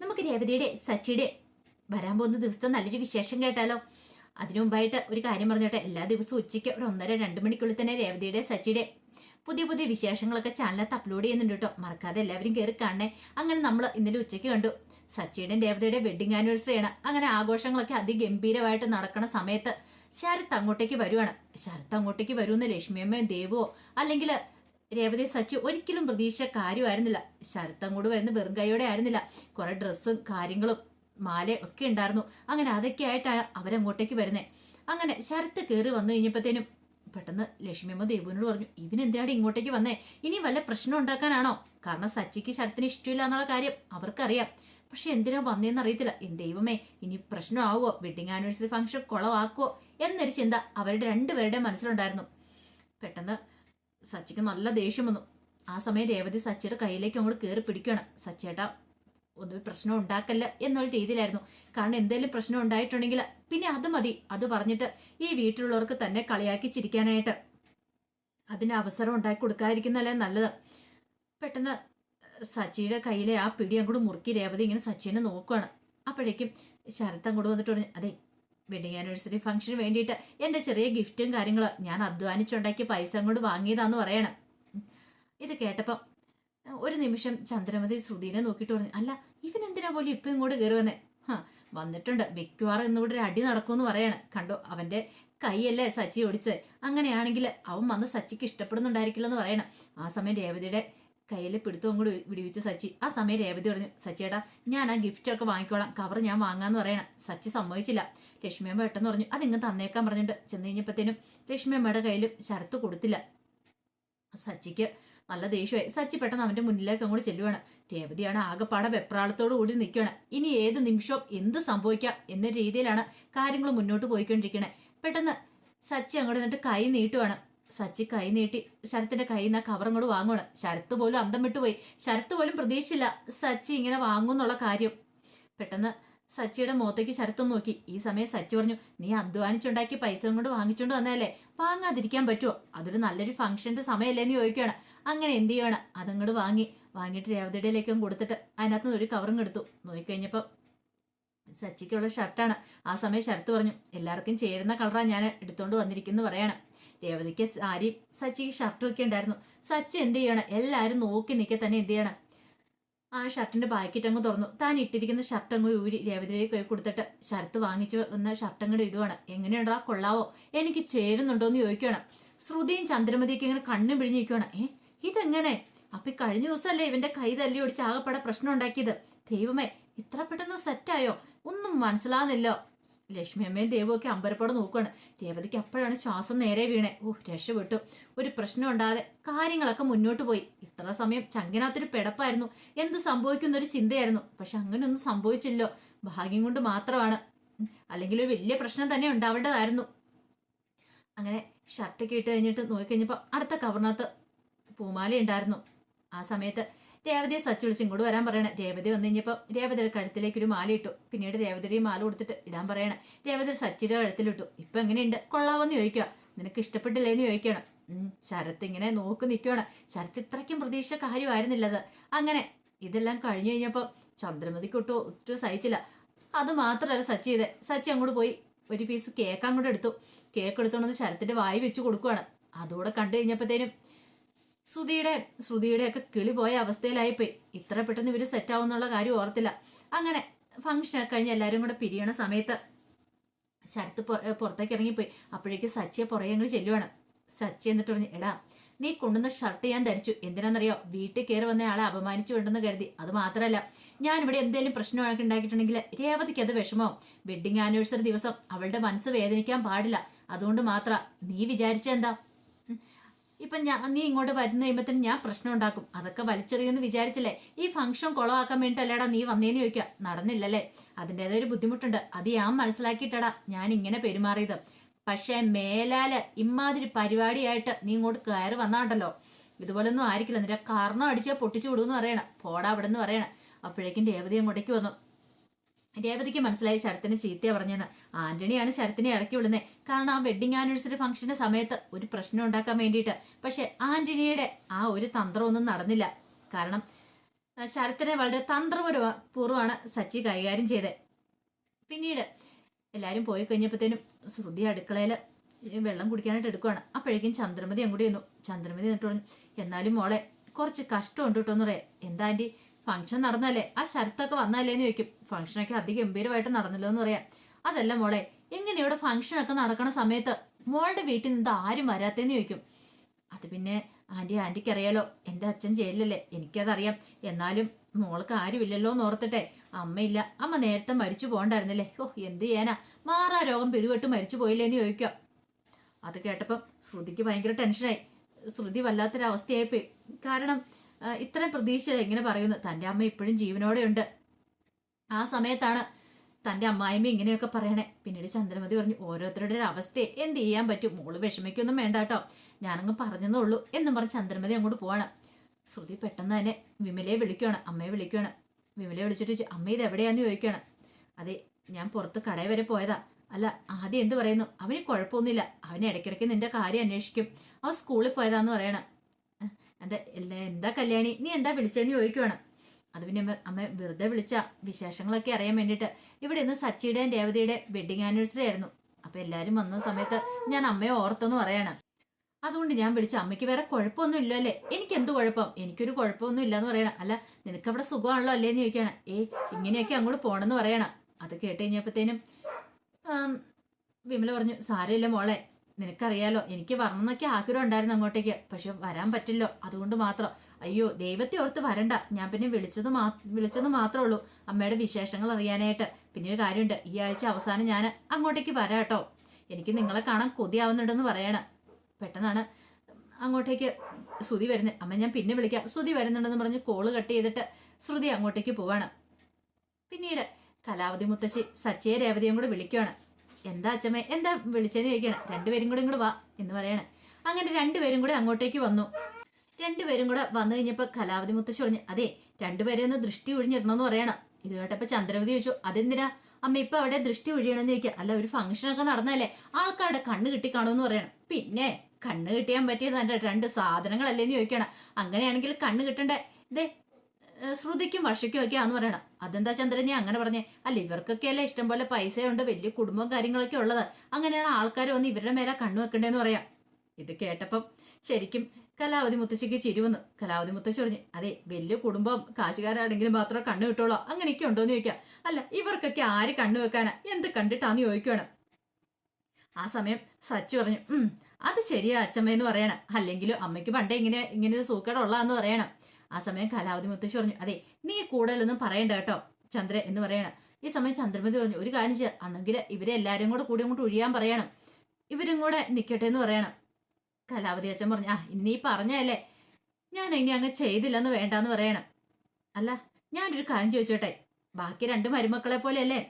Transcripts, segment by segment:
നമുക്ക് രേവതിയുടെ സച്ചിയുടെ വരാൻ പോകുന്ന ദിവസം നല്ലൊരു വിശേഷം കേട്ടാലോ? അതിനു മുമ്പായിട്ട് ഒരു കാര്യം പറഞ്ഞോട്ടെ. എല്ലാ ദിവസവും ഉച്ചയ്ക്ക് ഒരു ഒന്നര രണ്ട് മണിക്കുള്ളിൽ തന്നെ രേവതിയുടെ സച്ചിയുടെ പുതിയ പുതിയ വിശേഷങ്ങളൊക്കെ ചാനലത്ത് അപ്ലോഡ് ചെയ്യുന്നുണ്ട് കേട്ടോ. മറക്കാതെ എല്ലാവരും കയറി കാണണേ. അങ്ങനെ നമ്മൾ ഇന്നലെ ഉച്ചയ്ക്ക് കണ്ടു. സച്ചിയുടെയും രേവതിയുടെ വെഡിങ് ആനിവേഴ്സറിയാണ് അങ്ങനെ ആഘോഷങ്ങളൊക്കെ അതിഗംഭീരമായിട്ട് നടക്കുന്ന സമയത്ത് ശരത്ത് അങ്ങോട്ടേക്ക് വരുവാണ്. ശരത്ത് അങ്ങോട്ടേക്ക് വരുമെന്ന് ലക്ഷ്മിയമ്മയും ദേവോ അല്ലെങ്കിൽ രേവതി സച്ചു ഒരിക്കലും പ്രതീക്ഷ കാര്യമായിരുന്നില്ല. ശരത്തം കൂടെ വരുന്ന വെറും കൈയോടെ ആയിരുന്നില്ല. കുറെ ഡ്രസ്സും കാര്യങ്ങളും മാല ഒക്കെ ഉണ്ടായിരുന്നു. അങ്ങനെ അതൊക്കെ ആയിട്ടാണ് അവരങ്ങോട്ടേക്ക് വരുന്നത് അങ്ങനെ ശരത്ത് കയറി വന്നു കഴിഞ്ഞപ്പോഴത്തേനും പെട്ടെന്ന് ലക്ഷ്മിയമ്മ ദേവുവിനോട് പറഞ്ഞു ഇവനെന്തിനാണ് ഇങ്ങോട്ടേക്ക് വന്നേ? ഇനി വല്ല പ്രശ്നം ഉണ്ടാക്കാനാണോ? കാരണം സച്ചിക്ക് ശരത്തിന് ഇഷ്ടമില്ല എന്നുള്ള കാര്യം അവർക്കറിയാം. പക്ഷെ എന്തിനാ വന്നേന്ന് അറിയത്തില്ല. ദൈവമേ ഇനി പ്രശ്നമാവോ വെഡിങ് ആനിവേഴ്സറി ഫംഗ്ഷൻ കുളവാക്കുവോ? എന്നൊരു ചിന്ത അവരുടെ രണ്ടുപേരുടെ മനസ്സിലുണ്ടായിരുന്നു. പെട്ടെന്ന് സച്ചിക്ക് നല്ല ദേഷ്യം വന്നു. ആ സമയം രേവതി സച്ചിയുടെ കയ്യിലേക്ക് അങ്ങോട്ട് കയറി പിടിക്കുകയാണ്. സച്ചേട്ടാ ഒന്നും പ്രശ്നം ഉണ്ടാക്കല്ല എന്നുള്ള രീതിയിലായിരുന്നു. കാരണം എന്തെങ്കിലും പ്രശ്നം ഉണ്ടായിട്ടുണ്ടെങ്കിൽ പിന്നെ അത് മതി. അത് പറഞ്ഞിട്ട് ഈ വീട്ടിലുള്ളവർക്ക് തന്നെ കളിയാക്കി ചിരിക്കാനായിട്ട്. അതിന് അവസരം ഉണ്ടാക്കി കൊടുക്കാതിരിക്കുന്നതല്ലേ നല്ലത്. പെട്ടെന്ന് സച്ചിയുടെ കയ്യിലെ ആ പിടി അങ്ങോട്ട് മുറുക്കി രേവതി ഇങ്ങനെ സച്ചിനെ നോക്കുകയാണ് അപ്പോഴേക്കും ശരത്ത് അങ്ങോട്ട് വന്നിട്ട് പറഞ്ഞു അതെ വെഡിങ് ആനിവേഴ്സറി ഫംഗ്ഷന് വേണ്ടിയിട്ട് എന്റെ ചെറിയ ഗിഫ്റ്റും കാര്യങ്ങളും ഞാൻ അധ്വാനിച്ചുണ്ടാക്കിയ പൈസ അങ്ങോട്ട് വാങ്ങിയതാന്ന് പറയണം. ഇത് കേട്ടപ്പം ഒരു നിമിഷം ചന്ദ്രമതി ശ്രുതിനെ നോക്കിയിട്ട് പറഞ്ഞു അല്ല ഇവനെന്തിനാ പോലും ഇപ്പം ഇങ്ങോട്ട് കയറി വന്നേ വന്നിട്ടുണ്ട്. മിക്കവാറും ഇന്നിവിടെ ഒരു അടി നടക്കുമെന്ന് പറയാണ്. കണ്ടോ അവന്റെ കൈയല്ലേ സച്ചി ഓടിച്ച്. അങ്ങനെയാണെങ്കിൽ അവൻ വന്ന് സച്ചിക്ക് ഇഷ്ടപ്പെടുന്നുണ്ടായിരിക്കില്ലെന്ന് പറയണം. ആ സമയം രേവതിയുടെ കയ്യിൽ പിടുത്തവും കൂടി വിടിവിച്ച് സച്ചി. ആ സമയം രേവതി പറഞ്ഞു സച്ചിയേട്ടാ ഞാൻ ആ ഗിഫ്റ്റൊക്കെ വാങ്ങിക്കോളാം. കവർ ഞാൻ വാങ്ങാന്ന് പറയണം. സച്ചി സമ്മതിച്ചില്ല. ലക്ഷ്മിയമ്മ പെട്ടെന്ന് പറഞ്ഞു അതിങ്ങ് തന്നേക്കാൻ പറഞ്ഞിട്ട് ചെന്ന് കഴിഞ്ഞപ്പോഴത്തേനും ലക്ഷ്മിയമ്മയുടെ കയ്യിൽ ശരത്ത് കൊടുത്തില്ല. സച്ചിക്ക് നല്ല ദേഷ്യമായി. സച്ചി പെട്ടെന്ന് അവന്റെ മുന്നിലേക്ക് അങ്ങോട്ട് ചെല്ലുവാണ്. രേവതിയാണ് ആകെപ്പാടെ വെപ്രാളത്തോടു കൂടി നിൽക്കുകയാണ്. ഇനി ഏത് നിമിഷവും എന്ത് സംഭവിക്കാം എന്ന രീതിയിലാണ് കാര്യങ്ങൾ മുന്നോട്ട് പോയിക്കൊണ്ടിരിക്കണേ. പെട്ടെന്ന് സച്ചി അങ്ങോട്ട് നിന്നിട്ട് കൈ നീട്ടുവാണ്. സച്ചി കൈ നീട്ടി ശരത്തിന്റെ കയ്യിൽ നിന്ന് ആ കവർ അങ്ങോട്ട് വാങ്ങുവാണ്. ശരത്ത് പോലും അന്തം വിട്ടുപോയി. ശരത്ത് പോലും പ്രതീക്ഷിച്ചില്ല സച്ചി ഇങ്ങനെ വാങ്ങുന്നുള്ള കാര്യം. പെട്ടെന്ന് സച്ചിയുടെ മുഖത്തേക്ക് ശരത്തും നോക്കി. ഈ സമയം സച്ചി പറഞ്ഞു നീ അധ്വാനിച്ചുണ്ടാക്കി പൈസ കൊണ്ട് വാങ്ങിച്ചോണ്ട് വന്നതല്ലേ? വാങ്ങാതിരിക്കാൻ പറ്റുമോ അതൊരു നല്ലൊരു ഫംഗ്ഷന്റെ സമയമല്ലേ എന്ന് ചോദിക്കുകയാണ്. അങ്ങനെ എന്ത് ചെയ്യണം അതങ്ങോട്ട് വാങ്ങി. വാങ്ങിയിട്ട് രേവതിയുടെയിലേക്കും കൊടുത്തിട്ട് അതിനകത്ത് ഒരു കവറും എടുത്തു. നോക്കിക്കഴിഞ്ഞപ്പോൾ സച്ചിക്കുള്ള ഷർട്ടാണ്. ആ സമയം ശരത്ത് പറഞ്ഞു എല്ലാവർക്കും ചേരുന്ന കളറാണ് ഞാൻ എടുത്തുകൊണ്ട് വന്നിരിക്കുന്നു പറയാണ്. രേവതിക്ക് സാരി സച്ചിക്ക് ഷർട്ടും ഒക്കെ ഉണ്ടായിരുന്നു. സച്ചി എന്ത് ചെയ്യണം? എല്ലാവരും നോക്കി നിൽക്കെ തന്നെ എന്ത് ചെയ്യണം? ആ ഷർട്ടിന്റെ പാക്കറ്റ് അങ്ങ് തുറന്നു. താൻ ഇട്ടിരിക്കുന്ന ഷർട്ട് അങ്ങ് ഊരി രേവതിയിലേക്ക് കൈ കൊടുത്തിട്ട് ശരത്ത് വാങ്ങിച്ചു വന്ന ഷർട്ട് അങ്ങോട്ട് ഇടുവാണ്. എങ്ങനെയുണ്ടാ? കൊള്ളാവോ? എനിക്ക് ചേരുന്നുണ്ടോ എന്ന് ചോദിക്കുകയാണ് ശ്രുതിയും ചന്ദ്രമതിയൊക്കെ ഇങ്ങനെ കണ്ണു പിഴിഞ്ഞിരിക്കുകയാണ് ഏ ഇതെങ്ങനെ? അപ്പൊ കഴിഞ്ഞ ദിവസമല്ലേ ഇവന്റെ കൈ തല്ലി ഒടിച്ച് ആകെപ്പെടെ പ്രശ്നം ഉണ്ടാക്കിയത്. ദൈവമേ ഇത്ര പെട്ടെന്ന് സെറ്റായോ ഒന്നും മനസ്സിലാകുന്നില്ലോ ലക്ഷ്മി അമ്മയും ദേവുമൊക്കെ അമ്പരപ്പോടെ നോക്കുകയാണ് രേവതിക്ക് അപ്പോഴാണ് ശ്വാസം നേരെ വീണേ. ഓ രക്ഷപ്പെട്ടു. ഒരു പ്രശ്നം ഉണ്ടാതെ കാര്യങ്ങളൊക്കെ മുന്നോട്ട് പോയി. ഇത്ര സമയം ചങ്കിനകത്തൊരു പിടപ്പായിരുന്നു. എന്ത് സംഭവിക്കുന്ന ഒരു ചിന്തയായിരുന്നു. പക്ഷെ അങ്ങനെയൊന്നും സംഭവിച്ചില്ലോ ഭാഗ്യം കൊണ്ട് മാത്രമാണ്. അല്ലെങ്കിൽ ഒരു വലിയ പ്രശ്നം തന്നെ ഉണ്ടാവേണ്ടതായിരുന്നു. അങ്ങനെ ഷർട്ടൊക്കെ ഇട്ട് കഴിഞ്ഞിട്ട് നോക്കിക്കഴിഞ്ഞപ്പോൾ അടുത്ത കവറിനകത്ത് പൂമാല ഉണ്ടായിരുന്നു. ആ സമയത്ത് രേവതിയെ സച്ച് വിളിച്ച് ഇങ്ങോട്ട് വരാൻ പറയണേ. രേവതി വന്നു കഴിഞ്ഞപ്പോൾ രേവതിയുടെ കഴുത്തിലേക്ക് ഒരു മാല ഇട്ടു. പിന്നീട് രേവതിയുടെ മാല കൊടുത്തിട്ട് ഇടാൻ പറയണേ. രേവതി സച്ചിയുടെ കഴുത്തിലിട്ടു ഇപ്പൊ എങ്ങനെയുണ്ട്? കൊള്ളാവെന്ന് ചോദിക്കുക നിനക്ക് ഇഷ്ടപ്പെട്ടില്ലേ എന്ന് ചോദിക്കണം ശരത്ത് ഇങ്ങനെ നോക്കി നിൽക്കുകയാണ് ശരത്ത് ഇത്രയ്ക്കും പ്രതീക്ഷ കാര്യമായിരുന്നില്ലത്. അങ്ങനെ ഇതെല്ലാം കഴിഞ്ഞു കഴിഞ്ഞപ്പോൾ ചന്ദ്രമതിക്ക് ഒട്ടും ഒട്ടും സഹിച്ചില്ല. അത് മാത്രമല്ല സച്ചി ചെയ്തേ സച്ചി അങ്ങോട്ട് പോയി ഒരു പീസ് കേക്ക് അങ്ങോട്ട് എടുത്തു. കേക്ക് എടുത്തോണ്ട് ശരത്തിന്റെ വായി വെച്ച് കൊടുക്കുകയാണ് അതുകൂടെ കണ്ടു കഴിഞ്ഞപ്പോഴത്തേനും ശ്രുതിയുടെ ശ്രുതിയുടെ ഒക്കെ കിളി പോയ അവസ്ഥയിലായിപ്പോയി. ഇത്ര പെട്ടെന്ന് ഇവർ സെറ്റ് ആവുന്നുള്ള കാര്യം ഓർത്തില്ല. അങ്ങനെ ഫംഗ്ഷൻ കഴിഞ്ഞ് എല്ലാവരും കൂടെ പിരിയണ സമയത്ത് ശരത്ത് പുറത്തേക്ക് ഇറങ്ങിപ്പോയി. അപ്പോഴേക്ക് സച്ചിയെ അങ്ങോട്ട് ചെല്ലുവാണ്. സച്ചി എന്നിട്ട് പറഞ്ഞു എടാ നീ കൊണ്ടുവന്ന ഷർട്ട് ഞാൻ ധരിച്ചു. എന്തിനാണെന്നറിയോ വീട്ടിൽ കയറി വന്ന ആളെ അപമാനിച്ചു വേണ്ടെന്ന് കരുതി. അത് മാത്രമല്ല ഞാൻ ഇവിടെ എന്തെങ്കിലും പ്രശ്നമൊക്കെ ഉണ്ടാക്കിയിട്ടുണ്ടെങ്കിൽ രേവതിക്ക് അത് വിഷമോ. വെഡിങ് ആനിവേഴ്സറി ദിവസം അവളുടെ മനസ്സ് വേദനിക്കാൻ പാടില്ല. അതുകൊണ്ട് മാത്ര നീ വിചാരിച്ചെന്താ. ഇപ്പൊ ഞാൻ നീ ഇങ്ങോട്ട് വരുന്ന കഴിയുമ്പത്തിന് ഞാൻ പ്രശ്നം ഉണ്ടാക്കും. അതൊക്കെ വലിച്ചെറിയുമെന്ന് വിചാരിച്ചില്ലേ? ഈ ഫംഗ്ഷൻ കുളമാക്കാൻ വേണ്ടിയിട്ടല്ലേടാ നീ വന്നേന്ന് ചോദിക്കുക. നടന്നില്ലല്ലേ? അതിന്റെതായ ഒരു ബുദ്ധിമുട്ടുണ്ട്. അത് ഞാൻ മനസ്സിലാക്കിയിട്ടടാ ഞാൻ ഇങ്ങനെ പെരുമാറിയത്. പക്ഷേ മേലാൽ ഇമാതിരി പരിപാടിയായിട്ട് നീ ഇങ്ങോട്ട് കയറി വന്നാണ്ടല്ലോ. ഇതുപോലൊന്നും ആയിരിക്കില്ല. നിന്റെ കർണം അടിച്ചാൽ പൊട്ടിച്ചു വിടുമെന്ന് പറയണം. പോടാ അവിടെ നിന്ന് പറയണം. അപ്പോഴേക്കും രേവതി അങ്ങോട്ടേക്ക് വന്നു. രേവതിക്ക് മനസ്സിലായി ശരത്തിന് ചീത്തയെ പറഞ്ഞെന്ന്. ആന്റണിയാണ് ശരത്തിനെ ഇടയ്ക്ക് വിടുന്നത് കാരണം ആ വെഡിങ് ആനിവേഴ്സറി ഫംഗ്ഷന്റെ സമയത്ത് ഒരു പ്രശ്നം ഉണ്ടാക്കാൻ വേണ്ടിയിട്ട്. പക്ഷെ ആന്റണിയുടെ ആ ഒരു തന്ത്രമൊന്നും നടന്നില്ല. കാരണം ശരത്തിനെ വളരെ തന്ത്രപൂർവമാണ് സച്ചി കൈകാര്യം ചെയ്തത് പിന്നീട് എല്ലാവരും പോയി കഴിഞ്ഞപ്പോഴത്തേനും ശ്രുതി അടുക്കളയിൽ വെള്ളം കുടിക്കാനായിട്ട് എടുക്കുവാണ്. അപ്പോഴേക്കും ചന്ദ്രമതി അങ്ങോട്ട് ചെന്നു. ചന്ദ്രമതി എന്നിട്ട് എന്നാലും മോളെ കുറച്ച് കഷ്ടമുണ്ട് കേട്ടോ എന്ന് പറയാം. എന്താ ആന്റി ഫംഗ്ഷൻ നടന്നല്ലേ? ആ ശരത്തൊക്കെ വന്നല്ലേ എന്ന് ചോദിക്കും ഫംഗ്ഷനൊക്കെ അതിഗംഭീരമായിട്ട് നടന്നല്ലോ എന്ന് പറയാം. അതല്ല മോളെ എങ്ങനെ ഇവിടെ ഫംഗ്ഷനൊക്കെ നടക്കണ സമയത്ത് മോളുടെ വീട്ടിൽ നിന്ന് ആരും വരാത്തേന്ന് ചോദിക്കും. അത് പിന്നെ ആന്റി ആന്റിക്ക് അറിയാലോ എന്റെ അച്ഛൻ ജയിലിലല്ലേ എനിക്കതറിയാം. എന്നാലും മോൾക്ക് ആരുമില്ലല്ലോ എന്ന് ഓർത്തിട്ടെ അമ്മയില്ല. അമ്മ നേരത്തെ മരിച്ചു പോകണ്ടായിരുന്നല്ലേ? ഓ എന്ത് ചെയ്യാനാ? മാറാ രോഗം പിടിപെട്ട് മരിച്ചു പോയില്ലേന്ന് ചോദിക്കാം അത് കേട്ടപ്പം ശ്രുതിക്ക് ഭയങ്കര ടെൻഷനായി ശ്രുതി വല്ലാത്തൊരവസ്ഥയായിപ്പോയി. കാരണം ഇത്രയും പ്രതീക്ഷ എങ്ങനെ പറയുന്നു തന്റെ അമ്മ ഇപ്പോഴും ജീവനോടെ ഉണ്ട് ആ സമയത്താണ് തന്റെ അമ്മായിമ്മ ഇങ്ങനെയൊക്കെ പറയണേ. പിന്നീട് ചന്ദ്രമതി പറഞ്ഞു ഓരോരുത്തരുടെ അവസ്ഥയെ എന്ത് ചെയ്യാൻ പറ്റും? മോൾ വിഷമിക്കൊന്നും വേണ്ട കേട്ടോ. ഞാനങ്ങ് പറഞ്ഞതേ ഉള്ളൂ എന്നും പറഞ്ഞ് ചന്ദ്രമതി അങ്ങോട്ട് പോവാണ്. ശ്രുതി പെട്ടെന്ന് തന്നെ വിമലയെ വിളിക്കുകയാണ് അമ്മയെ വിളിക്കുകയാണ് വിമലയെ വിളിച്ചിട്ട് അമ്മ ഇത് എവിടെയാന്ന് ചോദിക്കുകയാണ്? അതെ ഞാൻ പുറത്ത് കടയിൽ വരെ പോയതാ. അല്ല ആദ്യം എന്ത് പറയുന്നു? അവന് കുഴപ്പമൊന്നുമില്ല. അവൻ ഇടയ്ക്കിടയ്ക്ക് നിന്റെ കാര്യം അന്വേഷിക്കും. അവൻ സ്കൂളിൽ പോയതാന്ന് പറയണം. "ഏ, എന്താ എന്താ കല്യാണി? നീ എന്താ വിളിച്ചതെന്ന് ചോദിക്കുവാണ് അത് പിന്നെ അമ്മ- വെറുതെ വിളിച്ച വിശേഷങ്ങളൊക്കെ അറിയാൻ വേണ്ടിയിട്ട് ഇവിടെ ഇന്ന് സച്ചിയുടെയും രേവതിയുടെ വെഡിങ് ആനിവേഴ്സറി ആയിരുന്നു. അപ്പൊ എല്ലാരും വന്ന സമയത്ത് ഞാൻ അമ്മയെ ഓർത്തെന്ന് പറയാണ്. അതുകൊണ്ട് ഞാൻ വിളിച്ച അമ്മയ്ക്ക് വേറെ കുഴപ്പമൊന്നും ഇല്ലല്ലേ? എനിക്ക് എന്ത് കുഴപ്പം? എനിക്കൊരു കുഴപ്പമൊന്നും ഇല്ലെന്ന് പറയണം. അല്ല നിനക്ക് അവിടെ സുഖമാണല്ലോ അല്ലേന്ന് ചോദിക്കാണ് ഏ ഇങ്ങനെയൊക്കെ അങ്ങോട്ട് പോണെന്ന് പറയണം. അത് കേട്ട് കഴിഞ്ഞപ്പോഴത്തേനും വിമല പറഞ്ഞു സാരമില്ല മോളെ. നിനക്കറിയാലോ എനിക്ക് വരണമെന്നൊക്കെ ആഗ്രഹം ഉണ്ടായിരുന്നു അങ്ങോട്ടേക്ക്. പക്ഷെ വരാൻ പറ്റില്ലോ അതുകൊണ്ട് മാത്രം. അയ്യോ ദൈവത്തെ ഓർത്ത് വരണ്ട. ഞാൻ പിന്നെ വിളിച്ചത് മാ വിളിച്ചത് മാത്രമേ ഉള്ളൂ. അമ്മയുടെ വിശേഷങ്ങൾ അറിയാനായിട്ട്. പിന്നെ ഒരു കാര്യമുണ്ട് ഈ ആഴ്ച അവസാനം ഞാൻ അങ്ങോട്ടേക്ക് വരാം കേട്ടോ. എനിക്ക് നിങ്ങളെ കാണാൻ കൊതിയാവുന്നുണ്ടെന്ന് പറയണം. പെട്ടെന്നാണ് അങ്ങോട്ടേക്ക് ശ്രുതി വരുന്നത് അമ്മ ഞാൻ പിന്നെ വിളിക്കാം. ശ്രുതി വരുന്നുണ്ടെന്ന് പറഞ്ഞ് കോൾ കട്ട് ചെയ്തിട്ട് ശ്രുതി അങ്ങോട്ടേക്ക് പോവാണ്. പിന്നീട് കലാവതി മുത്തശ്ശി സച്ചയെ രേവതിയും കൂടെ വിളിക്കുവാണ്. എന്താ അച്ഛമ്മേ? എന്താ വിളിച്ചെന്ന് ചോദിക്കണം രണ്ടുപേരും കൂടെ ഇങ്ങോട്ട് വാ എന്ന് പറയാണ്. അങ്ങനെ രണ്ടുപേരും കൂടെ അങ്ങോട്ടേക്ക് വന്നു. രണ്ടുപേരും കൂടെ വന്നു കഴിഞ്ഞപ്പോൾ കലാവതി മുത്തശ്ശി പറഞ്ഞു അതെ രണ്ടുപേരെ ഒന്ന് ദൃഷ്ടി ഒഴിഞ്ഞിടണമെന്ന് പറയണം. ഇത് കേട്ടപ്പോൾ ചന്ദ്രവതി ചോദിച്ചു അതെന്തിനാ? അമ്മ ഇപ്പൊ അവിടെ ദൃഷ്ടി ഒഴിയണമെന്ന് ചോദിക്കുക. അല്ല ഒരു ഫംഗ്ഷൻ ഒക്കെ നടന്നല്ലേ ആൾക്കാരുടെ കണ്ണ് കിട്ടി കാണുമെന്ന് പറയണം. പിന്നെ കണ്ണ് കിട്ടിയാൻ പറ്റിയത് എന്റെ രണ്ട് സാധനങ്ങളല്ലേന്ന് ചോദിക്കണം അങ്ങനെയാണെങ്കിൽ കണ്ണ് കിട്ടണ്ടേ? ഇതേ ശ്രുതിക്കും വർഷയ്ക്കും ഒക്കെ ആന്ന് പറയണം. അതെന്താ ചന്ദ്രൻ ഞാൻ അങ്ങനെ പറഞ്ഞേ. അല്ല ഇവർക്കൊക്കെ അല്ലേ ഇഷ്ടം പോലെ പൈസയുണ്ട് വലിയ കുടുംബം കാര്യങ്ങളൊക്കെ ഉള്ളത്. അങ്ങനെയാണ് ആൾക്കാർ വന്ന് ഇവരുടെ മേലെ കണ്ണു വെക്കണ്ടേന്ന് പറയാം. ഇത് കേട്ടപ്പം ശരിക്കും കലാവതി മുത്തശ്ശിക്ക് ചിരിവന്നു. കലാവതി മുത്തശ്ശി പറഞ്ഞു അതെ വലിയ കുടുംബം കാശുകാരാണെങ്കിലും മാത്രമേ കണ്ണു കിട്ടുള്ളൂ അങ്ങനെയൊക്കെ ഉണ്ടോന്ന് ചോദിക്കാം. അല്ല ഇവർക്കൊക്കെ ആര് കണ്ണു വെക്കാനാ? എന്ത് കണ്ടിട്ടാന്ന് ചോദിക്കുകയാണ് ആ സമയം സച്ചു പറഞ്ഞു അത് ശരിയാ അച്ഛമ്മയെന്ന് പറയണം. അല്ലെങ്കിലും അമ്മയ്ക്ക് പണ്ടേ ഇങ്ങനെ ഇങ്ങനെ ഒരു സൂക്കേട് ഉള്ളതാന്ന് പറയണം. ആ സമയം കലാവതി മുത്തശ്ശി പറഞ്ഞു അതെ നീ കൂടുതലൊന്നും പറയണ്ട കേട്ടോ ചന്ദ്ര എന്ന് പറയണം. ഈ സമയം ചന്ദ്രമതി പറഞ്ഞു ഒരു കാര്യം ചെയ്യാം അന്നെങ്കിൽ ഇവരെ എല്ലാവരും കൂടെ കൂടി അങ്ങോട്ട് ഒഴിയാൻ പറയണം. ഇവരും കൂടെ നിൽക്കട്ടെ എന്ന് പറയണം. കലാവതി അച്ഛൻ പറഞ്ഞു ആ ഇനി പറഞ്ഞല്ലേ ഞാൻ ഇനി അങ്ങ് ചെയ്തില്ലെന്ന് വേണ്ടാന്ന് പറയണം. അല്ല ഞാനൊരു കാര്യം ചോദിച്ചോട്ടെ ബാക്കി രണ്ട് മരുമക്കളെ പോലെയല്ലേ?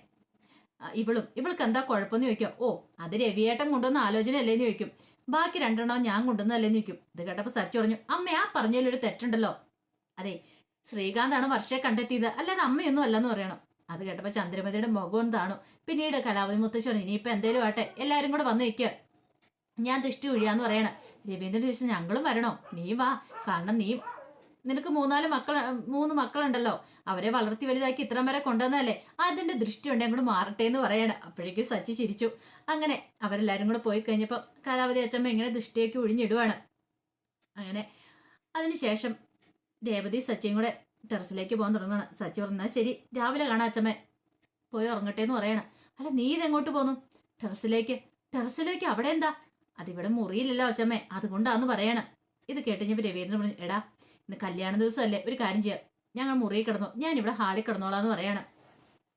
ഇവളും ഇവൾക്ക് എന്താ കുഴപ്പമെന്ന് ചോദിക്കും. ഓ അത് രവിയേട്ടൻ കൊണ്ടുവന്ന ആലോചന അല്ലേന്ന് ചോദിക്കും. ബാക്കി രണ്ടെണ്ണം ഞാൻ കൊണ്ടുവന്നല്ലേന്ന് ചോദിക്കും. ഇത് കേട്ടപ്പോൾ സച്ചു പറഞ്ഞു അമ്മ ആ പറഞ്ഞതിലൊരു തെറ്റുണ്ടല്ലോ. അതെ ശ്രീകാന്താണ് വർഷയെ കണ്ടെത്തിയത്. അല്ലാതെ അമ്മയൊന്നും അല്ലെന്ന് പറയണം. അത് കേട്ടപ്പോൾ ചന്ദ്രമതിയുടെ മുഖം താണു പിന്നീട് കലാവതി മുത്തശ്ശി പറഞ്ഞു ഇനിയിപ്പോൾ എന്തേലും ആട്ടെ എല്ലാരും കൂടെ വന്ന് നിൽക്കുക ഞാൻ ദൃഷ്ടി ഒഴിയാന്ന് പറയണം. രവീന്ദ്രൻ ചോദിച്ചു ഞങ്ങളും വരണോ? നീ വാ. കാരണം നീ നിനക്ക് മൂന്നാൽ മക്കൾ മൂന്ന് മക്കളുണ്ടല്ലോ. അവരെ വളർത്തി വലുതാക്കി ഇത്രയും വരെ കൊണ്ടുവന്നല്ലേ അതിന്റെ ദൃഷ്ടി ഉണ്ട് അങ്ങോട്ട് മാറട്ടെ എന്ന് പറയണം. അപ്പോഴേക്ക് സച്ചി ചിരിച്ചു. അങ്ങനെ അവരെല്ലാരും കൂടെ പോയി കഴിഞ്ഞപ്പോൾ കാലാവധി അച്ചമ്മ എങ്ങനെ ദൃഷ്ടിയൊക്കെ ഒഴിഞ്ഞിടുവാണ്. അങ്ങനെ അതിനുശേഷം രേവതി സച്ചിയും കൂടെ ടെറസിലേക്ക് പോകാൻ തുടങ്ങണം സച്ചി പറഞ്ഞാൽ ശരി രാവിലെ കാണാം അച്ഛമ്മ. പോയി ഉറങ്ങട്ടെ എന്ന് പറയണം. അല്ല നീ ഇതെങ്ങോട്ട് പോന്നു? ടെറസിലേക്ക്? ടെറസിലേക്ക്? അവിടെ എന്താ? അതിവിടെ മുറിയില്ലല്ലോ അച്ഛമ്മേ. അതുകൊണ്ടാന്ന് പറയണം. ഇത് കേട്ടുകഴിഞ്ഞപ്പോൾ രവീന്ദ്രൻ പറഞ്ഞു എടാ ഇന്ന് കല്യാണ ദിവസമല്ലേ ഒരു കാര്യം ചെയ്യാം. ഞങ്ങൾ മുറിയിൽ കിടന്നു. ഞാൻ ഇവിടെ ഹാളിൽ കിടന്നോളാന്ന് പറയണം.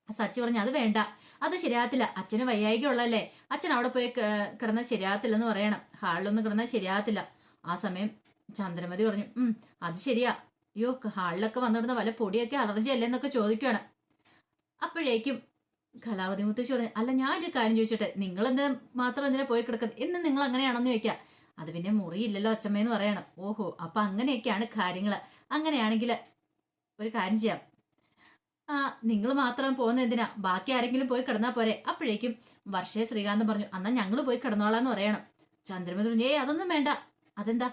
സച്ചി പറഞ്ഞു അത് വേണ്ട. അത് ശരിയാകത്തില്ല. അച്ഛന് വയ്യായികയുള്ളല്ലേ അച്ഛൻ അവിടെ പോയി കിടന്നാൽ ശരിയാകത്തില്ലെന്ന് പറയണം. ഹാളിലൊന്നും കിടന്നാൽ ശരിയാകത്തില്ല. ആ സമയം ചന്ദ്രമതി പറഞ്ഞു ഉം അത് ശരിയാ. അയ്യോ ഹാളിലൊക്കെ വന്നിടുന്ന വല്ല പൊടിയൊക്കെ അലർജി അല്ലേ എന്നൊക്കെ ചോദിക്കുകയാണ് അപ്പോഴേക്കും കലാവതി മുത്തശ്ശി പറഞ്ഞു അല്ല ഞാനൊരു കാര്യം ചോദിച്ചോട്ടെ നിങ്ങൾ എന്ത് മാത്രം എന്തിനാ പോയി കിടക്കുന്നത്? ഇന്ന് നിങ്ങൾ അങ്ങനെയാണെന്ന് ചോദിക്കുക അത് പിന്നെ മുറിയില്ലല്ലോ അച്ഛമ്മയെന്ന് പറയണം. ഓഹോ അപ്പൊ അങ്ങനെയൊക്കെയാണ് കാര്യങ്ങൾ അങ്ങനെയാണെങ്കിൽ ഒരു കാര്യം ചെയ്യാം. ആ നിങ്ങൾ മാത്രം പോകുന്ന എന്തിനാ? ബാക്കി ആരെങ്കിലും പോയി കിടന്നാൽ പോരെ. അപ്പോഴേക്കും വർഷയെ ശ്രീകാന്തം പറഞ്ഞു അന്നാ ഞങ്ങൾ പോയി കിടന്നോളാന്ന് പറയണം. ചന്ദ്രമതി പറഞ്ഞു ഏയ് അതൊന്നും വേണ്ട. അതെന്താ?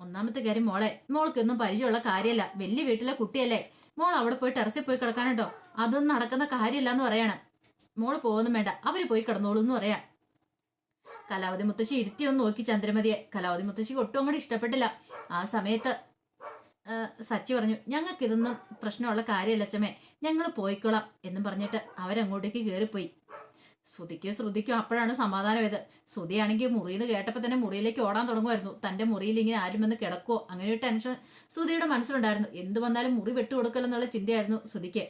ഒന്നാമത്തെ കാര്യം മോളെ മോൾക്കൊന്നും പരിചയമുള്ള കാര്യമല്ല. വലിയ വീട്ടിലെ കുട്ടിയല്ലേ. മോൾ അവിടെ പോയി ടെറസിൽ പോയി കിടക്കാനുണ്ടോ അതൊന്നും നടക്കുന്ന കാര്യമില്ല എന്ന് പറയാണ്. മോൾ പോകുന്നു വേണ്ട. അവർ പോയി കിടന്നോളൂ എന്ന് പറയാം. കലാവതി മുത്തശ്ശി ഇരുത്തി ഒന്ന് നോക്കി ചന്ദ്രമതിയെ. കലാവതി മുത്തശ്ശിക്ക് ഒട്ടും കൂടി ഇഷ്ടപ്പെട്ടില്ല. ആ സമയത്ത് സച്ചി പറഞ്ഞു ഞങ്ങൾക്ക് ഇതൊന്നും പ്രശ്നമുള്ള കാര്യമല്ല ചമ്മേ ഞങ്ങൾ പോയിക്കോളാം എന്നും പറഞ്ഞിട്ട് അവരങ്ങോട്ടേക്ക് കയറിപ്പോയി ശ്രുതിക്ക് ശ്രുതിക്കും അപ്പോഴാണ് സമാധാനം സമാധാനമായത് ശ്രുതിയാണെങ്കിൽ മുറിയിൽ നിന്ന് കേട്ടപ്പോൾ തന്നെ മുറിയിലേക്ക് ഓടാൻ തുടങ്ങുമായിരുന്നു. തന്റെ മുറിയിൽ ഇങ്ങനെ ആരും വന്ന് കിടക്കുമോ അങ്ങനെ ഒരു ടെൻഷൻ ശ്രുതിയുടെ മനസ്സിലുണ്ടായിരുന്നു. എന്ത് വന്നാലും മുറി വിട്ടുകൊടുക്കലെന്നുള്ള ചിന്തയായിരുന്നു ശ്രുതിക്ക്.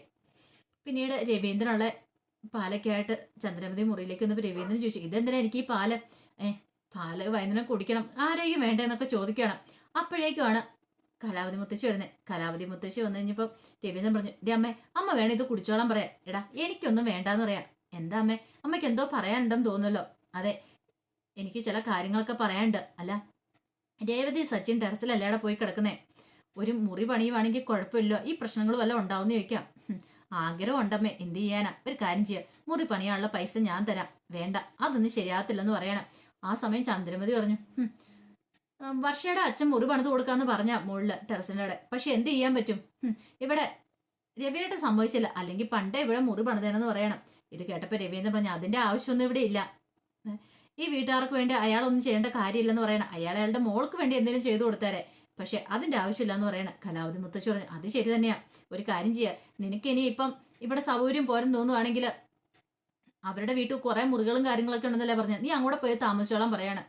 പിന്നീട് രവീന്ദ്രനുള്ള പാലൊക്കെ ആയിട്ട് ചന്ദ്രമതി മുറിയിലേക്ക് വന്നപ്പോൾ രവീന്ദ്രൻ ചോദിച്ചു ഇതെന്തിനാ എനിക്ക് ഈ പാൽ? ഏ പാൽ വൈകുന്നേരം കുടിക്കണം. ആരോഗ്യം വേണ്ടെന്നൊക്കെ ചോദിക്കണം അപ്പോഴേക്കുമാണ് കലാവതി മുത്തശ്ശി വരുന്നത്. കലാവതി മുത്തശ്ശി വന്നു കഴിഞ്ഞപ്പോൾ രവീന്ദ്രൻ പറഞ്ഞു ദേ അമ്മേ അമ്മ വേണം ഇത് കുടിച്ചോളാൻ പറയാം എടാ എനിക്കൊന്നും വേണ്ടാന്ന് പറയാം എന്താ അമ്മേ? അമ്മയ്ക്ക് എന്തോ പറയാനുണ്ടെന്ന് തോന്നുന്നല്ലോ. അതെ എനിക്ക് ചില കാര്യങ്ങളൊക്കെ പറയാനുണ്ട്. അല്ല രേവതി സച്ചിൻ ടെറസിലല്ലേടെ പോയി കിടക്കുന്നേ? ഒരു മുറി പണിയുവാണെങ്കിൽ കുഴപ്പമില്ല? ഈ പ്രശ്നങ്ങൾ എല്ലാം ഉണ്ടാവുമെന്ന് ചോദിക്കാം. ആഗ്രഹം ഉണ്ടമ്മേ. എന്ത് ചെയ്യാനാ? ഒരു കാര്യം ചെയ്യാം. മുറി പണിയാനുള്ള പൈസ ഞാൻ തരാം. വേണ്ട അതൊന്നും ശരിയാകത്തില്ലെന്ന് പറയണം. ആ സമയം ചന്ദ്രമതി പറഞ്ഞു "ഹും, വർഷയുടെ അച്ഛൻ മുറി പണിത് കൊടുക്കാന്ന് പറഞ്ഞ മുകളിൽ ടെറസിന്റെ അവിടെ. പക്ഷെ എന്ത് ചെയ്യാൻ പറ്റും? ഇവിടെ രവിയായിട്ട് സംഭവിച്ചില്ല. അല്ലെങ്കിൽ പണ്ടേ ഇവിടെ മുറി പണിതേനെന്ന് പറയണം. ഇത് കേട്ടപ്പോൾ രവീന്ദ്രൻ പറഞ്ഞു അതിന്റെ ആവശ്യമൊന്നും ഇവിടെ ഇല്ല. ഈ വീട്ടുകാർക്ക് വേണ്ടി അയാളൊന്നും ചെയ്യേണ്ട കാര്യമില്ലെന്ന് പറയണം അയാൾ അയാളുടെ മോൾക്ക് വേണ്ടി എന്തെങ്കിലും ചെയ്തു കൊടുത്തേരെ. പക്ഷെ അതിന്റെ ആവശ്യമില്ല എന്ന് പറയണം കലാവതി മുത്തശ്ശി പറഞ്ഞു അത് ശരി തന്നെയാ. ഒരു കാര്യം ചെയ്യുക നിനക്ക് ഇനി ഇപ്പം ഇവിടെ സൗകര്യം പോരെന്ന് തോന്നുവാണെങ്കിൽ അവരുടെ വീട്ടിൽ കുറേ മുറികളും കാര്യങ്ങളൊക്കെ ഉണ്ടെന്നല്ലേ പറഞ്ഞത് നീ അങ്ങോട്ട് പോയി താമസിച്ചോളാൻ പറയാണ്.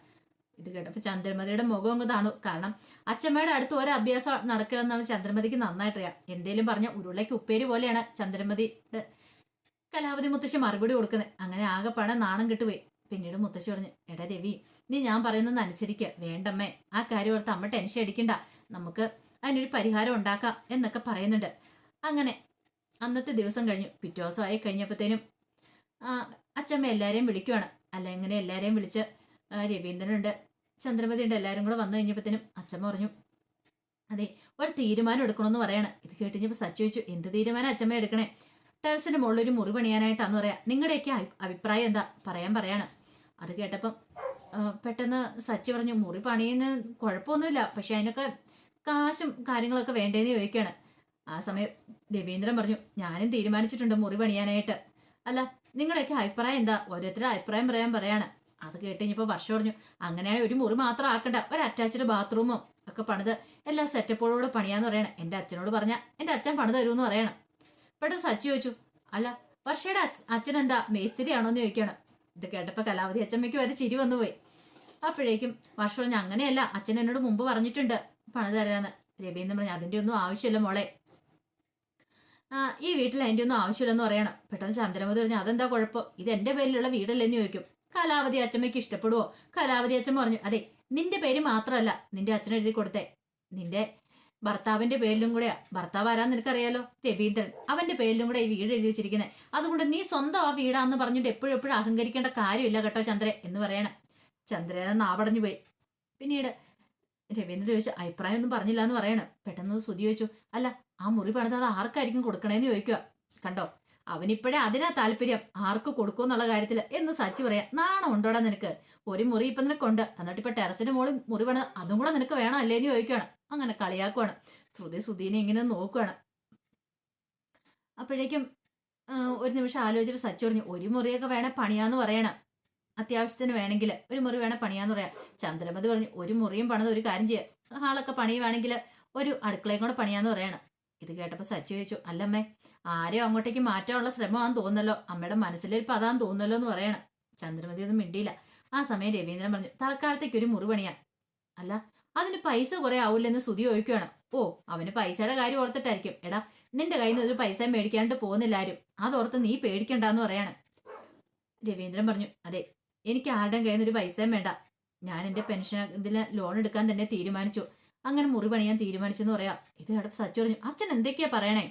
ഇത് കേട്ടപ്പോൾ ചന്ദ്രമതിയുടെ മുഖം അങ്ങ് താണു. കാരണം അച്ഛമ്മയുടെ അടുത്ത് ഒരു അഭ്യാസം നടക്കണമെന്നാണ് ചന്ദ്രമതിക്ക് നന്നായിട്ടറിയാം. എന്തേലും പറഞ്ഞ ഉരുളയ്ക്ക് ഉപ്പേരി പോലെയാണ് ചന്ദ്രമതിയുടെ കലാവതി മുത്തശ്ശി മറുപടി കൊടുക്കുന്നത് അങ്ങനെ ആകെപ്പാടെ നാണം കിട്ടുപോയി. പിന്നീട് മുത്തശ്ശി പറഞ്ഞു എടാ രവി നീ ഞാൻ പറയുന്നത് അനുസരിക്ക. വേണ്ടമ്മേ ആ കാര്യം ഓർത്ത് അമ്മ ടെൻഷൻ അടിക്കണ്ട. നമുക്ക് അതിനൊരു പരിഹാരം ഉണ്ടാക്കാം എന്നൊക്കെ പറയുന്നുണ്ട്. അങ്ങനെ അന്നത്തെ ദിവസം കഴിഞ്ഞു. പിറ്റേ ആയി കഴിഞ്ഞപ്പോഴത്തേനും അച്ഛമ്മ എല്ലാവരെയും വിളിക്കുവാണ്. അല്ല ഇങ്ങനെ എല്ലാവരെയും വിളിച്ച്? രവീന്ദ്രനുണ്ട് ചന്ദ്രമതി ഉണ്ട് എല്ലാവരും കൂടെ വന്നു കഴിഞ്ഞപ്പോഴത്തേനും അച്ഛമ്മ പറഞ്ഞു അതെ ഒരു തീരുമാനം എടുക്കണമെന്ന് പറയാണ്. ഇത് കേട്ടിഞ്ഞപ്പോൾ സച്ചു ചോദിച്ചു എന്ത് തീരുമാനം അച്ഛമ്മ എടുക്കണേ? ടെറസിന്റെ മുകളിൽ ഒരു മുറി പണിയാനായിട്ടാന്ന് പറയാ. നിങ്ങളുടെയൊക്കെ അഭിപ്രായം എന്താ? പറയാൻ പറയാണ്. അത് കേട്ടപ്പം പെട്ടെന്ന് സച്ചി പറഞ്ഞു മുറി പണിയുന്ന കുഴപ്പമൊന്നുമില്ല. പക്ഷെ അതിനൊക്കെ കാശും കാര്യങ്ങളൊക്കെ വേണ്ടേന്ന് ചോദിക്കുകയാണ് ആ സമയം രവീന്ദ്രൻ പറഞ്ഞു ഞാനും തീരുമാനിച്ചിട്ടുണ്ട് മുറി പണിയാനായിട്ട്. അല്ല നിങ്ങളുടെയൊക്കെ അഭിപ്രായം എന്താ? ഓരോരുത്തരുടെ അഭിപ്രായം പറയാൻ പറയാണ്. അത് കേട്ട് ഇനിയിപ്പോൾ വർഷം പറഞ്ഞു അങ്ങനെയാണ് ഒരു മുറി മാത്രം ആക്കണ്ട. ഒരു അറ്റാച്ച്ഡ് ബാത്റൂമും ഒക്കെ പണിത് എല്ലാ സെറ്റപ്പുകളോട് പണിയാന്ന് പറയണം. എന്റെ അച്ഛനോട് പറഞ്ഞാൽ എന്റെ അച്ഛൻ പണിത് തരുമെന്ന് പറയണം. പെട്ടെന്ന് സച്ചി ചോദിച്ചു അല്ല വർഷയുടെ അച്ഛ- അച്ഛൻ എന്താ മേസ്തിരി ആണോ എന്ന് ചോദിക്കണം ഇത് കേട്ടപ്പോൾ കലാവതി അച്ഛമ്മയ്ക്ക് വരെ ചിരി വന്നുപോയി. അപ്പോഴേക്കും വർഷ പറഞ്ഞു അങ്ങനെയല്ല അച്ഛൻ എന്നോട് മുമ്പ് പറഞ്ഞിട്ടുണ്ട് പണി തരാന്ന്. രവീന്ദ്രൻ പറഞ്ഞു അതിന്റെ ഒന്നും ആവശ്യമില്ല മോളെ. ഈ വീട്ടിൽ അതിന്റെ ഒന്നും ആവശ്യമില്ലെന്ന് പറയണം. പെട്ടെന്ന് ചന്ദ്രമതി പറഞ്ഞു അതെന്താ കുഴപ്പം? ഇത് എന്റെ പേരിലുള്ള വീടല്ലേന്ന് ചോദിക്കും. കലാവതി അച്ഛമ്മയ്ക്ക് ഇഷ്ടപ്പെടുവോ? കലാവതി അച്ഛൻ പറഞ്ഞു അതെ നിന്റെ പേര് മാത്രമല്ല നിന്റെ അച്ഛൻ എഴുതി കൊടുത്തേ. നിന്റെ ഭർത്താവിന്റെ പേരിലും കൂടെ ഭർത്താവ് ആരാന്ന് നിനക്കറിയാലോ? രവീന്ദ്രൻ. അവന്റെ പേരിലും കൂടെ ഈ വീട് എഴുതി വെച്ചിരിക്കുന്നത് അതുകൊണ്ട് നീ സ്വന്തം ആ വീടാന്ന് പറഞ്ഞിട്ട് എപ്പോഴും എപ്പോഴും അഹങ്കരിക്കേണ്ട കാര്യമില്ല കേട്ടോ ചന്ദ്രൻ എന്ന് പറയണം. ചന്ദ്രൻ നാവടഞ്ഞു പോയി. പിന്നീട് രവീന്ദ്രൻ ചോദിച്ചു അഭിപ്രായം ഒന്നും പറഞ്ഞില്ല എന്ന് പറയണം. പെട്ടെന്ന് സ്തുതി ചോദിച്ചു അല്ല ആ മുറി പണിത് അത് ആർക്കായിരിക്കും കൊടുക്കണേന്ന് ചോദിക്കുക കണ്ടോ? അവനിപ്പോഴേ അതിനാ താല്പര്യം. ആർക്ക് കൊടുക്കും എന്നുള്ള കാര്യത്തിൽ എന്ന് സച്ചി പറയാ നാണം ഉണ്ടോടാ നിനക്ക്? ഒരു മുറി ഇപ്പൊ നിനക്കുണ്ട് എന്നിട്ട് ഇപ്പൊ ടെറസിന്റെ മുകളിൽ മുറി വേണം അതും കൂടെ നിനക്ക് വേണം അല്ലേന്ന് ചോദിക്കുകയാണ്. അങ്ങനെ കളിയാക്കുവാണ്. ശ്രുതി സുധീനെ ഇങ്ങനെ നോക്കുകയാണ് അപ്പോഴേക്കും ഒരു നിമിഷം ആലോചിച്ചിട്ട് സച്ചി പറഞ്ഞു ഒരു മുറിയൊക്കെ വേണേ പണിയാന്ന് പറയണം. അത്യാവശ്യത്തിന് വേണമെങ്കിൽ ഒരു മുറി വേണേ പണിയാന്ന് പറയാം. ചന്ദ്രമതി പറഞ്ഞു ഒരു മുറിയും പണിത് ഒരു കാര്യം ചെയ്യാം. ഹാളൊക്കെ പണിയുവാണെങ്കിൽ ഒരു അടുക്കളയും കൂടെ പണിയാന്ന് പറയണം. ഇത് കേട്ടപ്പോൾ സച്ചു ചോദിച്ചു അല്ലമ്മേ ആരെയും അങ്ങോട്ടേക്ക് മാറ്റാനുള്ള ശ്രമമാണെന്ന് തോന്നുന്നല്ലോ. അമ്മയുടെ മനസ്സിലിരിപ്പ് അതാന്ന് തോന്നുന്നല്ലോ എന്ന് പറയണം. ചന്ദ്രമതി ഒന്നും മിണ്ടിയില്ല. ആ സമയം രവീന്ദ്രൻ പറഞ്ഞു തൽക്കാലത്തേക്ക് ഒരു മുറി പണിയാ അല്ല അതിന് പൈസ കുറെ ആവില്ലെന്ന് സ്തുതി ചോദിക്കുകയാണ് ഓ അവന് പൈസയുടെ കാര്യം ഓർത്തിട്ടായിരിക്കും. എടാ നിന്റെ കയ്യിൽ നിന്ന് ഒരു പൈസ മേടിക്കാണ്ട് പോകുന്നില്ലാരും അതോർത്ത് നീ പേടിക്കണ്ടെന്ന് പറയാണ്. രവീന്ദ്രൻ പറഞ്ഞു അതെ എനിക്ക് ആരുടെയും കയ്യിൽ നിന്ന് ഒരു പൈസയും വേണ്ട. ഞാൻ എന്റെ പെൻഷൻ ഇതിൽ ലോൺ എടുക്കാൻ തന്നെ തീരുമാനിച്ചു. അങ്ങനെ മുറി പണിയാൻ തീരുമാനിച്ചെന്ന് പറയാ. ഇത് കേട്ടപ്പോൾ സച്ചു പറഞ്ഞു അച്ഛൻ എന്തൊക്കെയാ പറയണേ?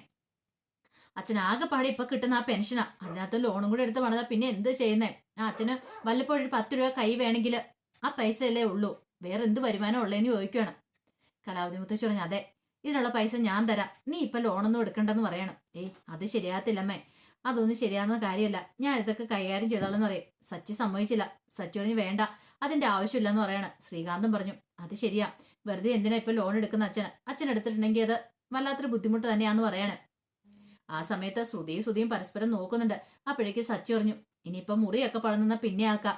അച്ഛൻ ആകെപ്പാടെ ഇപ്പൊ കിട്ടുന്ന ആ പെൻഷനാ. അതിനകത്ത് ലോണും കൂടെ എടുത്ത് പണിതാ. പിന്നെ എന്ത് ചെയ്യുന്നേ? ആ അച്ഛന് വല്ലപ്പോഴും പത്ത് രൂപ കൈ വേണമെങ്കിൽ ആ പൈസ അല്ലേ ഉള്ളൂ. വേറെ എന്ത് വരുമാനം ഉള്ളേന്ന് ചോദിക്കുകയാണ് കലാവതി മുത്തശ്ശി പറഞ്ഞു അതെ ഇതിനുള്ള പൈസ ഞാൻ തരാം. നീ ഇപ്പൊ ലോണൊന്നും എടുക്കണ്ടെന്ന് പറയണം. ഏയ് അത് ശരിയാകത്തില്ലമ്മേ. അതൊന്നും ശരിയാകുന്ന കാര്യമല്ല. ഞാൻ ഇതൊക്കെ കൈകാര്യം ചെയ്തോളെന്ന് പറയും. സച്ചി സമ്മതിച്ചില്ല. സച്ചി പറഞ്ഞു വേണ്ട അതിന്റെ ആവശ്യമില്ലെന്ന് പറയണം. ശ്രീകാന്തം പറഞ്ഞു അത് ശരിയാ. വെറുതെ എന്തിനാ ഇപ്പൊ ലോൺ എടുക്കുന്ന അച്ഛൻ? അച്ഛൻ എടുത്തിട്ടുണ്ടെങ്കിൽ അത് വല്ലാത്തൊരു ബുദ്ധിമുട്ട് തന്നെയാന്ന് പറയണേ. ആ സമയത്ത് ശ്രുതിയും ശ്രുതിയും പരസ്പരം നോക്കുന്നുണ്ട്. അപ്പോഴേക്ക് സച്ചി പറഞ്ഞു ഇനിയിപ്പൊ മുറിയൊക്കെ പടന്നുന്ന പിന്നെ ആക്കാം.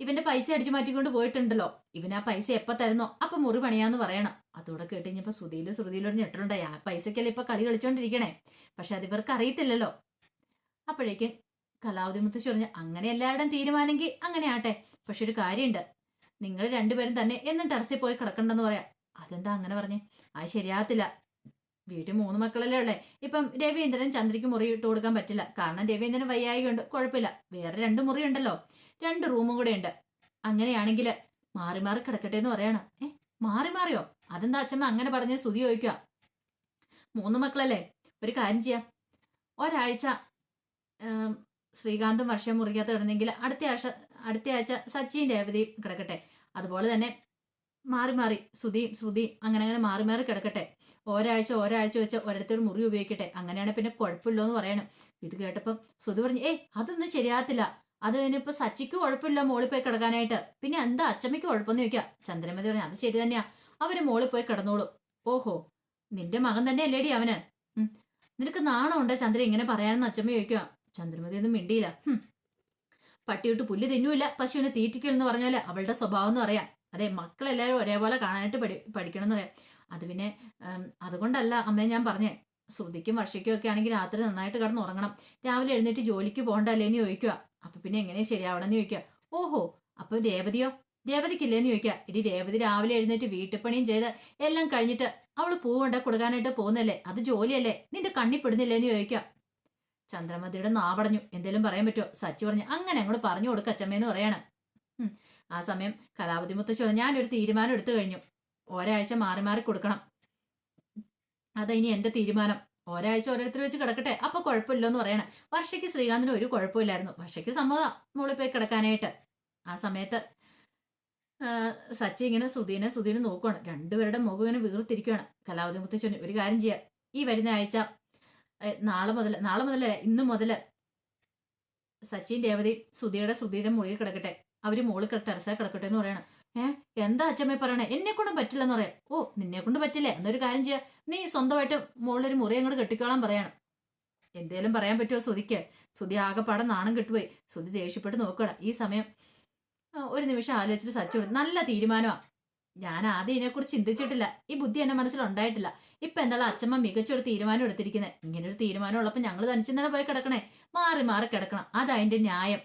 ഇവന്റെ പൈസ അടിച്ചു മാറ്റിക്കൊണ്ട് പോയിട്ടുണ്ടല്ലോ. ഇവനാ പൈസ എപ്പ തരുന്നോ? അപ്പൊ മുറി പണിയാന്ന് പറയണം. അതോടെ കേട്ട് കഴിഞ്ഞപ്പോ ശ്രുതിയിലും ഒരു ഞെട്ടലുണ്ടായി. ആ പൈസക്കല്ലേ ഇപ്പൊ കളി കളിച്ചോണ്ടിരിക്കണേ? പക്ഷെ അതിവർക്ക് അറിയത്തില്ലല്ലോ. അപ്പോഴേക്കും കലാവതി മുത്തശ്ശി പറഞ്ഞു അങ്ങനെ എല്ലാവരുടെയും തീരുമാനമെങ്കിൽ അങ്ങനെ ആട്ടെ പക്ഷെ ഒരു കാര്യമുണ്ട്. നിങ്ങൾ രണ്ടുപേരും തന്നെ എന്നും ടെറസിൽ പോയി കിടക്കണ്ടെന്ന് പറയാം. അതെന്താ അങ്ങനെ പറഞ്ഞേ? അത് ശരിയാകത്തില്ല. വീട്ടിൽ മൂന്ന് മക്കളല്ലേ ഉള്ളേ. ഇപ്പം രവീന്ദ്രൻ ചന്ദ്രയ്ക്ക് മുറി ഇട്ട് കൊടുക്കാൻ പറ്റില്ല. കാരണം രവീന്ദ്രൻ വയ്യായി കൊണ്ട് കുഴപ്പമില്ല. വേറെ രണ്ട് മുറി ഉണ്ടല്ലോ രണ്ട് റൂമും കൂടെ ഉണ്ട്. അങ്ങനെയാണെങ്കിൽ മാറി മാറി കിടക്കട്ടെ എന്ന് പറയണം. ഏ മാറി മാറിയോ? അതെന്താ അച്ഛമ്മ അങ്ങനെ പറഞ്ഞ് സ്തുതി ചോദിക്കുക? മൂന്ന് മക്കളല്ലേ? ഒരു കാര്യം ചെയ്യാം. ഒരാഴ്ച ശ്രീകാന്തും വർഷം മുറിക്കാത്ത കിടന്നെങ്കിൽ അടുത്ത ആഴ്ച അടുത്ത ആഴ്ച സച്ചിൻ രേവതിയും കിടക്കട്ടെ. അതുപോലെ തന്നെ മാറി മാറി ശ്രുതിയും ശ്രുതിയും അങ്ങനെ അങ്ങനെ മാറി മാറി കിടക്കട്ടെ. ഒരാഴ്ച ഒരാഴ്ച വെച്ച് ഒരിടത്തൊരു മുറി ഉപയോഗിക്കട്ടെ. അങ്ങനെയാണ് പിന്നെ കുഴപ്പമില്ലോ എന്ന് പറയണം. ഇത് കേട്ടപ്പം ശ്രുതി പറഞ്ഞു ഏയ് അതൊന്നും ശരിയാകത്തില്ല. അത് ഇനിയിപ്പോൾ സച്ചിക്ക് കുഴപ്പമില്ല മോളിൽ പോയി കിടക്കാനായിട്ട്. പിന്നെ എന്താ അച്ചമ്മയ്ക്ക് കുഴപ്പമെന്ന് ചോദിക്കാം? ചന്ദ്രമതി പറഞ്ഞു അത് ശരി തന്നെയാ. അവർ മോളിൽ പോയി കിടന്നോളൂ. ഓഹോ നിന്റെ മകൻ തന്നെ അല്ലേടി അവന്. നിനക്ക് നാണമുണ്ടോ ചന്ദ്ര ഇങ്ങനെ പറയാനെന്ന് അച്ചമ്മ ചോദിക്കുക ചന്ദ്രമതി ഒന്നും മിണ്ടിയില്ല. പട്ടിയിട്ട് പുല്ല് തിന്നൂല പശുവിനെ തീറ്റിക്കലെന്ന് പറഞ്ഞാൽ അവളുടെ സ്വഭാവം എന്ന് പറയാം. അതെ മക്കളെല്ലാവരും ഒരേപോലെ കാണാനായിട്ട് പഠി പഠിക്കണം എന്ന് പറയാം. അത് പിന്നെ അതുകൊണ്ടല്ല അമ്മയെ ഞാൻ പറഞ്ഞേ. ശ്രുതിക്കും വർഷയ്ക്കും ഒക്കെ ആണെങ്കിൽ രാത്രി നന്നായിട്ട് കിടന്ന് ഉറങ്ങണം. രാവിലെ എഴുന്നേറ്റ് ജോലിക്ക് പോകണ്ടല്ലേന്ന് ചോദിക്കുക. അപ്പൊ പിന്നെ എങ്ങനെ ശരിയാവണമെന്ന് ചോദിക്കുക. ഓഹോ അപ്പൊ രേവതിയോ? രേവതിക്കില്ലേന്ന് ചോദിക്കുക. ഇടി രേവതി രാവിലെ എഴുന്നേറ്റ് വീട്ടുപണിയും ചെയ്ത് എല്ലാം കഴിഞ്ഞിട്ട് അവൾ പൂവുണ്ട കൊടുക്കാനായിട്ട് പോകുന്നല്ലേ? അത് ജോലിയല്ലേ? നിന്റെ കണ്ണി പെടുന്നില്ലേന്ന് ചോദിക്കുക. ചന്ദ്രമതിയുടെ നാവടഞ്ഞു. എന്തേലും പറയാൻ പറ്റുമോ സച്ചി പറഞ്ഞു അങ്ങനെ അങ്ങോട്ട് പറഞ്ഞു കൊടുക്ക അച്ചമ്മേന്ന് പറയണം. ആ സമയം കലാപതി മുത്തശ്ശി ഞാനൊരു തീരുമാനം എടുത്തു കഴിഞ്ഞു. ഒരാഴ്ച മാറി മാറി കൊടുക്കണം. അതാ ഇനി എന്റെ തീരുമാനം. ഒരാഴ്ച ഓരോരുത്തർ വെച്ച് കിടക്കട്ടെ. അപ്പൊ കുഴപ്പമില്ലെന്ന് പറയണേ. വർഷയ്ക്ക് ശ്രീകാന്തിന് ഒരു കുഴപ്പമില്ലായിരുന്നു. വർഷയ്ക്ക് സമ്മതം മുകളിൽ പോയി കിടക്കാനായിട്ട്. ആ സമയത്ത് സച്ചി ഇങ്ങനെ സുധീനെ സുധീനെ നോക്കുവാണ്. രണ്ടുപേരുടെ മുഖം ഇങ്ങനെ വീർത്തിരിക്കുകയാണ് കലാവതി മുത്തശ്ശന് ഒരു കാര്യം ചെയ്യാം. ഈ വരുന്ന ആഴ്ച നാളെ മുതൽ നാളെ മുതലല്ല ഇന്ന് മുതൽ സച്ചിൻ രേവതി സുധിയുടെ സുധിയുടെ മുറിയിൽ കിടക്കട്ടെ. അവർ മുകളിൽ ടെറസ കിടക്കട്ടെ എന്ന് പറയണം. ഏഹ് എന്താ അച്ഛമ്മ പറയണേ? എന്നെ കൊണ്ടും പറ്റില്ലെന്ന് പറയാം. ഓ നിന്നെ കൊണ്ട് പറ്റില്ലേ. എന്നൊരു കാര്യം ചെയ്യാ. നീ സ്വന്തമായിട്ട് മുകളിലൊരു മുറി അങ്ങോട്ട് കെട്ടിക്കോളാൻ പറയണം. എന്തേലും പറയാൻ പറ്റുമോ സുധിക്ക് സുധി ആകെപ്പാടെ നാണം കിട്ടുപോയി. സുധി ദേഷ്യപ്പെട്ട് നോക്കണം ഈ സമയം ഒരു നിമിഷം ആലോചിച്ചിട്ട് സച്ചു നല്ല തീരുമാനമാണ് ഞാൻ ആദ്യം ഇതിനെക്കുറിച്ച് ചിന്തിച്ചിട്ടില്ല. ഈ ബുദ്ധി എന്റെ മനസ്സിൽ ഉണ്ടായിട്ടില്ല ഇപ്പൊ എന്താണ് അച്ഛമ്മ മികച്ചൊരു തീരുമാനം എടുത്തിരിക്കുന്നത് ഇങ്ങനൊരു തീരുമാനം ഉള്ളപ്പോൾ ഞങ്ങൾ തനിച്ചിന്നലെ പോയി കിടക്കണേ. മാറി മാറി കിടക്കണം. അതതിന്റെ ന്യായം.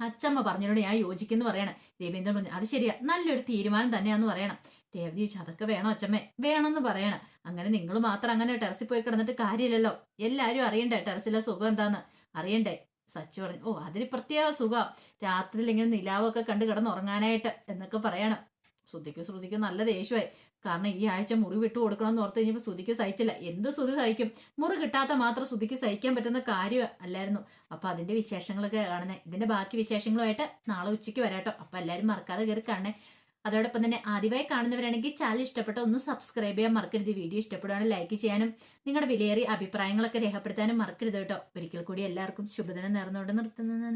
അച്ചമ്മ പറഞ്ഞതിനോട് ഞാൻ യോജിക്കുന്നു പറയണം. രവീന്ദ്രൻ പറഞ്ഞു അത് ശരിയാ. നല്ലൊരു തീരുമാനം തന്നെയാന്ന് പറയണം. രേവതി ചോദിച്ചു അതൊക്കെ വേണോ അച്ചമ്മേ വേണമെന്ന് പറയണം. അങ്ങനെ നിങ്ങൾ മാത്രം അങ്ങനെ ടെറസിൽ പോയി കിടന്നിട്ട് കാര്യമില്ലല്ലോ. എല്ലാവരും അറിയണ്ടേ ടെറസിലെ സുഖം എന്താന്ന്? അറിയണ്ടേ സച്ചു പറഞ്ഞു. ഓ അതിന് പ്രത്യേക സുഖം. രാത്രിയിൽ ഇങ്ങനെ നിലാവൊക്കെ കണ്ട് കിടന്നുറങ്ങാനായിട്ട് എന്നൊക്കെ പറയണം. ശ്രുതിക്ക് ശ്രുതിക്ക് നല്ല ദേഷ്യമായി. കാരണം ഈ ആഴ്ച മുറി വിട്ടു കൊടുക്കണം എന്ന് ഓർത്ത് കഴിഞ്ഞപ്പോൾ ശ്രുതിക്ക് സഹിച്ചില്ല. എന്ത് ശ്രുതി സഹിക്കും? മുറി കിട്ടാത്ത മാത്രം ശ്രുതിക്ക് സഹിക്കാൻ പറ്റുന്ന കാര്യം അല്ലായിരുന്നു. അപ്പൊ അതിന്റെ വിശേഷങ്ങളൊക്കെ കാണുന്നത് ഇതിന്റെ ബാക്കി വിശേഷങ്ങളുമായിട്ട് നാളെ ഉച്ചയ്ക്ക് വരാട്ടോ. അപ്പോൾ എല്ലാവരും മറക്കാതെ കയറി കാണണേ. അതോടൊപ്പം തന്നെ ആദ്യമായി കാണുന്നവരാണെങ്കിൽ ചാനൽ ഇഷ്ടപ്പെട്ട ഒന്ന് സബ്സ്ക്രൈബ് ചെയ്യാൻ മറക്കരുത്. വീഡിയോ ഇഷ്ടപ്പെടുകയാണെങ്കിൽ ലൈക്ക് ചെയ്യാനും നിങ്ങളുടെ വിലയേറിയ അഭിപ്രായങ്ങളൊക്കെ രേഖപ്പെടുത്താനും മറക്കരുത് കേട്ടോ. ഒരിക്കൽ കൂടി എല്ലാവർക്കും ശുഭദിനം നേർന്നുകൊണ്ട് നിർത്തുന്നത്